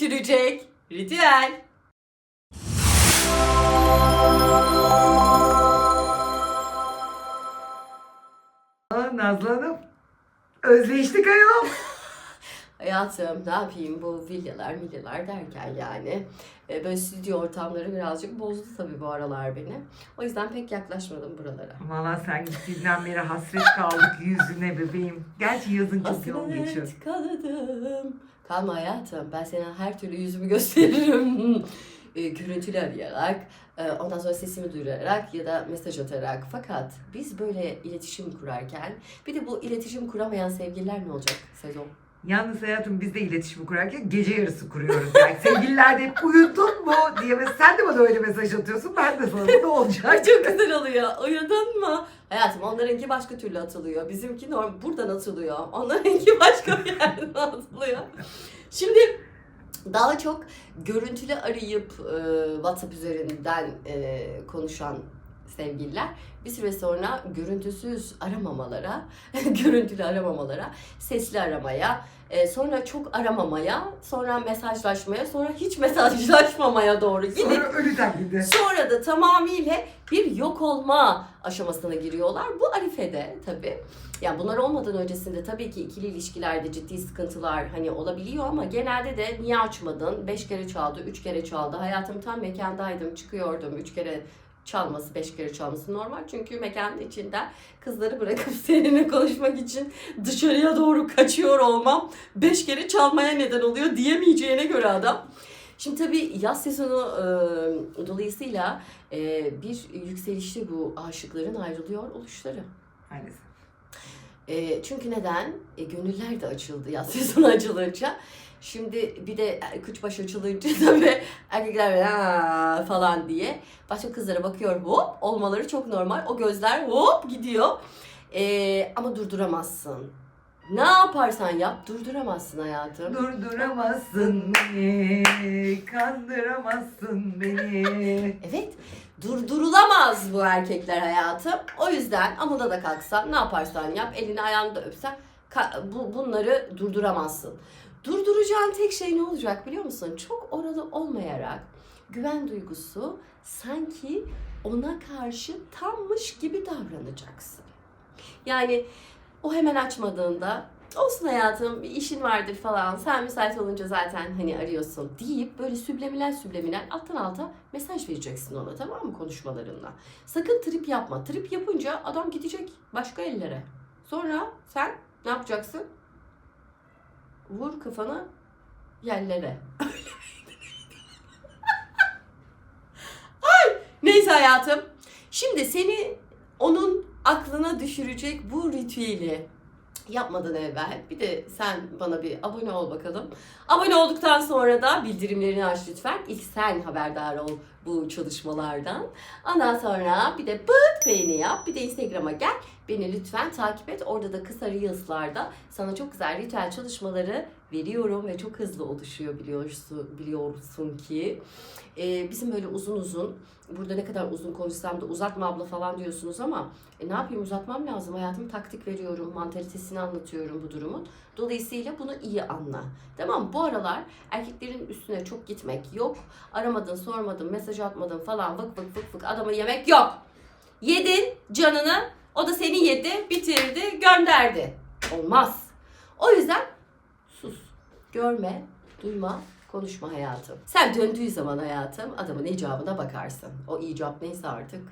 düşürecek ritüel. Nazlı Hanım. Özleştik ayol. Hayatım ne yapayım bu villalar villalar derken yani e, böyle stüdyo ortamları birazcık bozdu tabii bu aralar beni. O yüzden pek yaklaşmadım buralara. Valla sen gittiğinden beri hasret kaldık yüzüne bebeğim. Gerçi yazın çok yoğun geçiyor. Hasret kaldım. Kalma hayatım. Ben sana her türlü yüzümü gösteririm. e, görüntülü arayarak, e, ondan sonra sesimi duyurarak ya da mesaj atarak. Fakat biz böyle iletişim kurarken bir de bu iletişim kuramayan sevgililer ne olacak sezon? Yalnız hayatım biz de iletişimi kurarken gece yarısı kuruyoruz. Yani sevgililer de hep uyudun mu diye mes- sen de bana öyle mesaj atıyorsun. Ben de sana ne olacak? Çok güzel oluyor. Uyudun mu? Hayatım onlarınki başka türlü atılıyor. Bizimki norm buradan atılıyor. Onlarınki başka bir yerden atılıyor. Şimdi daha çok görüntülü arayıp e, WhatsApp üzerinden e, konuşan sevgililer bir süre sonra görüntüsüz aramamalara, görüntülü aramamalara, sesli aramaya, e, sonra çok aramamaya, sonra mesajlaşmaya, sonra hiç mesajlaşmamaya doğru gidip Sonra ölü taklidi. Sonra da tamamıyla bir yok olma aşamasına giriyorlar. Bu arifede tabii. Yani bunlar olmadan öncesinde tabii ki ikili ilişkilerde ciddi sıkıntılar hani olabiliyor ama genelde de niye açmadın? Beş kere çaldı, üç kere çaldı. Hayatım tam mekandaydım, çıkıyordum. Üç kere çalması, beş kere çalması normal. Çünkü mekanın içinden kızları bırakıp seninle konuşmak için dışarıya doğru kaçıyor olmam beş kere çalmaya neden oluyor diyemeyeceğine göre adam. Şimdi tabii yaz sezonu e, dolayısıyla e, bir yükselişli bu aşıkların ayrılıyor oluşları. Maalesef. E, çünkü neden? E, gönüller de açıldı yaz sezonu açılınca. Şimdi bir de kıçbaş açılınca tabii erkekler "Ha" falan diye başka kızlara bakıyor hop olmaları çok normal. O gözler hop gidiyor. E, ama durduramazsın. Ne yaparsan yap durduramazsın hayatım. Durduramazsın beni, kandıramazsın beni. Evet, durdurulamaz bu erkekler hayatım. O yüzden amuda da kalksan, ne yaparsan yap, elini ayağını da öpsen bu, bunları durduramazsın. Durduracağın tek şey ne olacak biliyor musun? Çok orada olmayarak güven duygusu sanki ona karşı tammış gibi davranacaksın. Yani o hemen açmadığında olsun hayatım bir işin vardır falan sen müsait olunca zaten hani arıyorsun deyip böyle sübleminal sübleminal alttan alta mesaj vereceksin ona tamam mı konuşmalarınla. Sakın trip yapma. Trip yapınca adam gidecek başka ellere. Sonra sen ne yapacaksın? Vur kafanı yerlere. Ay neyse hayatım. Şimdi seni onun aklına düşürecek bu ritüeli yapmadan evvel bir de sen bana bir abone ol bakalım. Abone olduktan sonra da bildirimlerini aç lütfen. İlk sen haberdar ol bu çalışmalardan. Ondan sonra bir de pıt beğeni yap. Bir de Instagram'a gel. Beni lütfen takip et. Orada da kısa Reels'larda sana çok güzel ritüel çalışmaları veriyorum ve çok hızlı oluşuyor biliyorsun, biliyorsun ki. Ee, bizim böyle uzun uzun burada ne kadar uzun konuşsam da uzatma abla falan diyorsunuz ama e, ne yapayım uzatmam lazım. Hayatım taktik veriyorum, mantalitesini anlatıyorum bu durumun. Dolayısıyla bunu iyi anla. Tamam? Bu aralar erkeklerin üstüne çok gitmek yok. Aramadın, sormadın, mesaj atmadın falan vık vık vık vık adama yemek yok. Yedin canını, o da seni yedi, bitirdi, gönderdi. Olmaz. O yüzden sus. Görme, duyma, konuşma hayatım. Sen döndüğü zaman hayatım adamın icabına bakarsın. O icap neyse artık.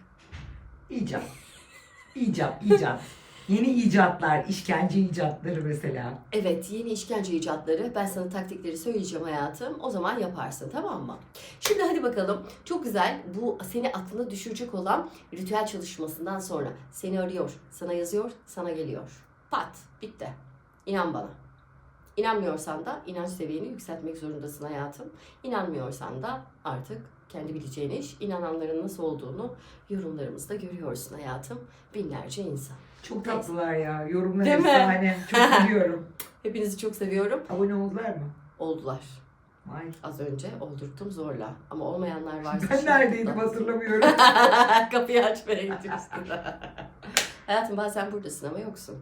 İcat. İcat, icat. Yeni icatlar, işkence icatları mesela. Evet yeni işkence icatları ben sana taktikleri söyleyeceğim hayatım. O zaman yaparsın tamam mı? Şimdi hadi bakalım çok güzel bu seni aklına düşürecek olan ritüel çalışmasından sonra seni arıyor, sana yazıyor, sana geliyor. Pat bitti. İnan bana. İnanmıyorsan da inanç seviyeni yükseltmek zorundasın hayatım. İnanmıyorsan da artık kendi bileceğin iş. İnananların nasıl olduğunu yorumlarımızda görüyorsun hayatım. Binlerce insan. Çok tatlılar ya. Yorumlar Değil mi? efsane. Çok biliyorum. Hepinizi çok seviyorum. Abone oldular mı? Oldular. Vay. Az önce oldurttum zorla. Ama olmayanlar varsa... Ben neredeydim mutlu. hatırlamıyorum. Kapıyı açmaya gitmişsin. Hayatım bazen buradasın ama yoksun.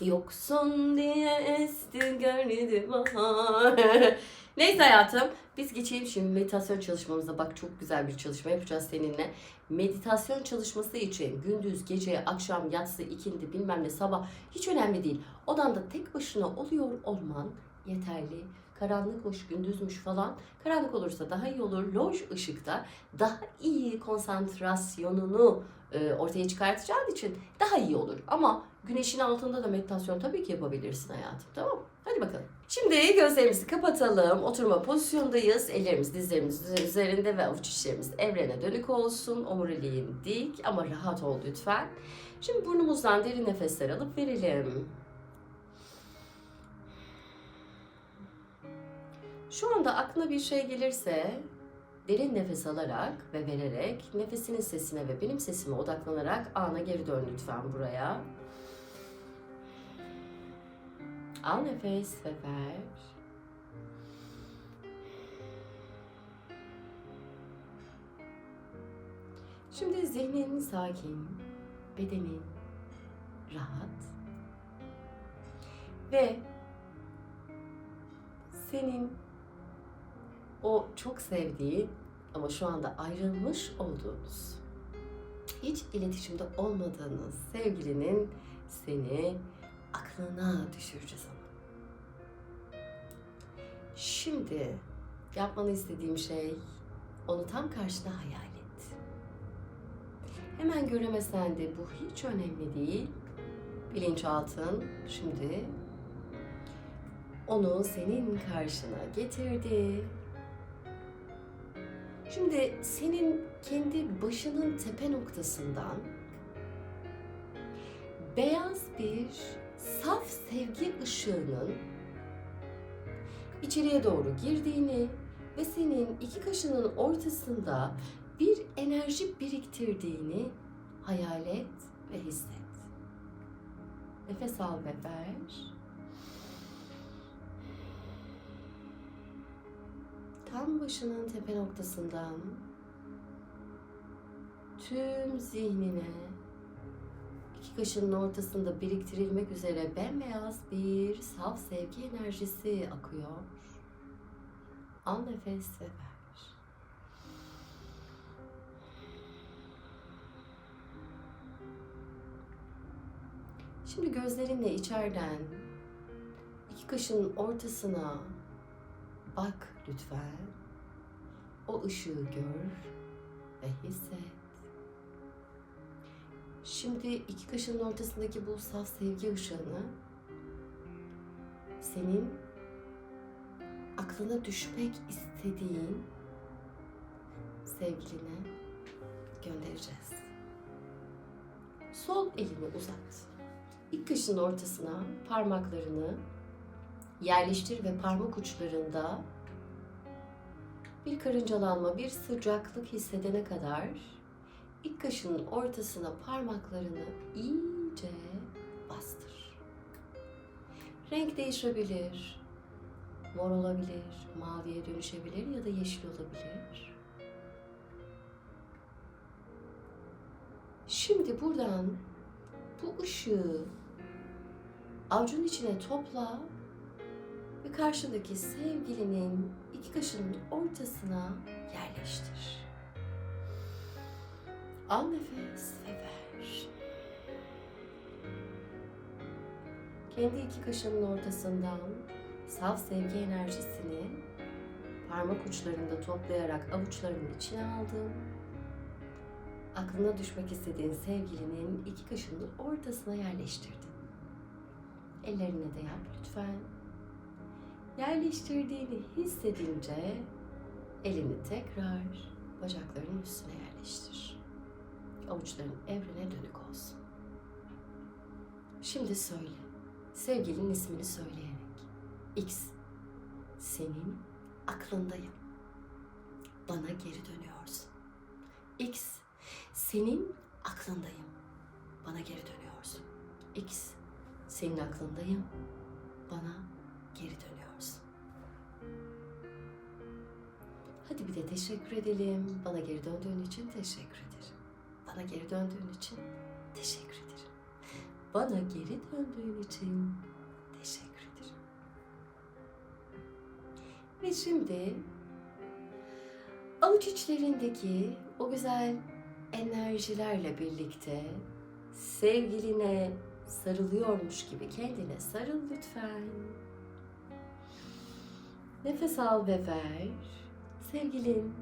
Yoksun diye esti gönlü bahar. Neyse hayatım biz geçelim şimdi meditasyon çalışmamıza. Bak çok güzel bir çalışma yapacağız seninle. Meditasyon çalışması için gündüz, gece, akşam, yatsı, ikindi, bilmem ne, sabah hiç önemli değil. Odanda tek başına oluyor olman yeterli. Karanlıkmış, gündüzmüş falan. Karanlık olursa daha iyi olur. Loj ışıkta daha iyi konsantrasyonunu e, ortaya çıkartacağın için daha iyi olur. Ama güneşin altında da meditasyon tabii ki yapabilirsin hayatım. Tamam mı? Hadi bakalım. Şimdi gözlerimizi kapatalım. Oturma pozisyondayız. Ellerimiz dizlerimiz üzerinde ve avuç içlerimiz evrene dönük olsun. Omuriliğin dik ama rahat ol lütfen. Şimdi burnumuzdan derin nefesler alıp verelim. Şu anda aklına bir şey gelirse derin nefes alarak ve vererek nefesinin sesine ve benim sesime odaklanarak ana geri dön lütfen buraya. Al nefes ve ver. Şimdi zihnin sakin, bedenin rahat ve senin o çok sevdiğin ama şu anda ayrılmış olduğunuz, hiç iletişimde olmadığınız sevgilinin seni aklına düşüreceğiz onu. Şimdi yapmanı istediğim şey onu tam karşına hayal et. Hemen göremesen de bu hiç önemli değil. Bilinçaltın şimdi onu senin karşına getirdi. Şimdi senin kendi başının tepe noktasından beyaz bir saf sevgi ışığının içeriye doğru girdiğini ve senin iki kaşının ortasında bir enerji biriktirdiğini hayal et ve hisset. Nefes al ve ver. Tam başının tepe noktasından tüm zihnine iki kaşının ortasında biriktirilmek üzere bembeyaz bir saf sevgi enerjisi akıyor. Al nefes ve ver. Şimdi gözlerinle içeriden iki kaşının ortasına bak lütfen. O ışığı gör ve hisset. Şimdi iki kaşının ortasındaki bu saf sevgi ışığını senin aklına düşmek istediğin sevgiline göndereceğiz. Sol elini uzat. İlk kaşının ortasına parmaklarını yerleştir ve parmak uçlarında bir karıncalanma, bir sıcaklık hissedene kadar ilk kaşının ortasına parmaklarını iyice bastır. Renk değişebilir. Mor olabilir, maviye dönüşebilir ya da yeşil olabilir. Şimdi buradan bu ışığı avucun içine topla ve karşındaki sevgilinin iki kaşının ortasına yerleştir. Al nefes ve ver. Kendi iki kaşının ortasından saf sevgi enerjisini parmak uçlarında toplayarak avuçlarının içine aldın. Aklına düşmek istediğin sevgilinin iki kaşının ortasına yerleştirdin. Ellerine de yap lütfen. Yerleştirdiğini hissedince elini tekrar bacaklarının üstüne yerleştir. Avuçların evrene dönük olsun. Şimdi söyle. Sevgilinin ismini söyleyerek. X. Senin aklındayım. Bana geri dönüyorsun. X. Senin aklındayım. Bana geri dönüyorsun. X. Senin aklındayım. Bana geri dönüyorsun. De teşekkür edelim. Bana geri döndüğün için teşekkür ederim. Bana geri döndüğün için teşekkür ederim. bana geri döndüğün için teşekkür ederim. Ve şimdi avuç içlerindeki o güzel enerjilerle birlikte sevgiline sarılıyormuş gibi kendine sarıl lütfen. Nefes al ve ver. Sevgilin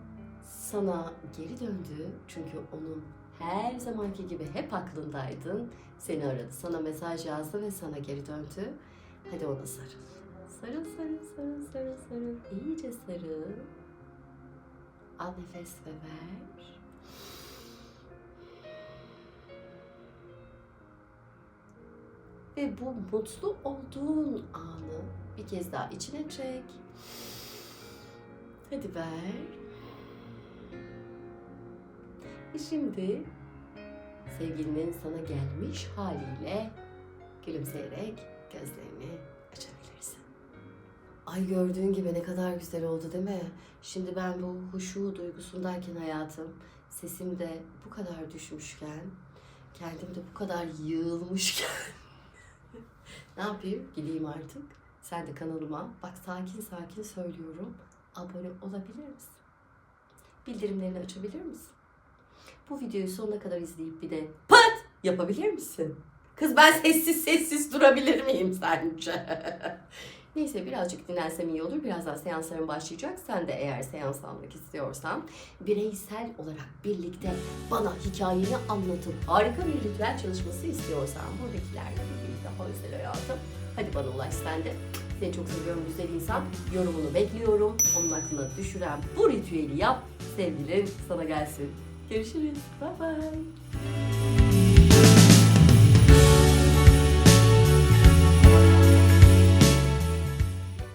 sana geri döndü çünkü onun her zamanki gibi hep aklındaydın. Seni aradı, sana mesaj yazdı ve sana geri döndü. Hadi ona sarıl. Sarıl, sarıl, sarıl, sarıl, sarıl. İyice sarıl. Al nefes ve ver. Ve bu mutlu olduğun anı bir kez daha içine çek. Hadi ver. Ve şimdi sevgilinin sana gelmiş haliyle gülümseyerek gözlerini açabilirsin. Ay gördüğün gibi ne kadar güzel oldu değil mi? Şimdi ben bu huşu duygusundayken hayatım, sesim de bu kadar düşmüşken, kendim de bu kadar yığılmışken ne yapayım? Gideyim artık. Sen de kanalıma bak sakin sakin söylüyorum. Abone olabilir misin? Bildirimlerini açabilir misin? Bu videoyu sonuna kadar izleyip bir de pat yapabilir misin? Kız ben sessiz sessiz durabilir miyim sence? Neyse birazcık dinlensem iyi olur. Birazdan seanslarım başlayacak. Sen de eğer seans almak istiyorsan bireysel olarak birlikte bana hikayeni anlatıp harika bir ritüel çalışması istiyorsan buradakilerle birlikte özel hayatım. Hadi bana ulaş sen de. Seni çok seviyorum güzel insan. Yorumunu bekliyorum. Onun aklına düşüren bu ritüeli yap. Sevgilim sana gelsin. Görüşürüz. Bye bye.